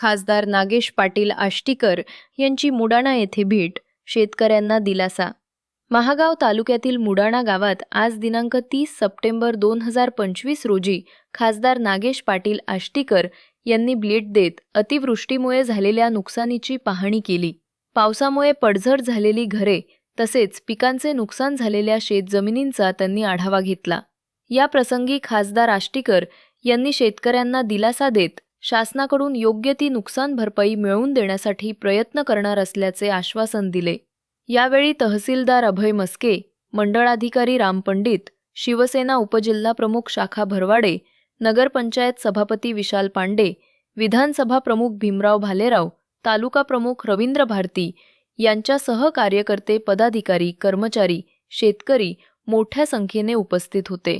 खासदार नागेश पाटील आष्टीकर यांची मुडाणा येथे भेट. शेतकऱ्यांना दिलासा. महागाव तालुक्यातील मुडाणा गावात आज दिनांक तीस सप्टेंबर दोन हजार पंचवीस रोजी खासदार नागेश पाटील आष्टीकर यांनी ब्लेट देत अतिवृष्टीमुळे झालेल्या नुकसानीची पाहणी केली. पावसामुळे पडझड झालेली घरे तसेच पिकांचे नुकसान झालेल्या शेतजमिनींचा त्यांनी आढावा घेतला. या प्रसंगी खासदार आष्टीकर यांनी शेतकऱ्यांना दिलासा देत शासनाकडून योग्य ती नुकसान भरपाई मिळवून देण्यासाठी प्रयत्न करणार असल्याचे आश्वासन दिले. यावेळी तहसीलदार अभय मस्के मंडळाधिकारी राम पंडित शिवसेना उपजिल्हाप्रमुख शाखा भरवाडे नगरपंचायत सभापती विशाल पांडे विधानसभा प्रमुख भीमराव भालेराव तालुका प्रमुख रवींद्र भारती यांच्यासह कार्यकर्ते पदाधिकारी कर्मचारी शेतकरी मोठ्या संख्येने उपस्थित होते.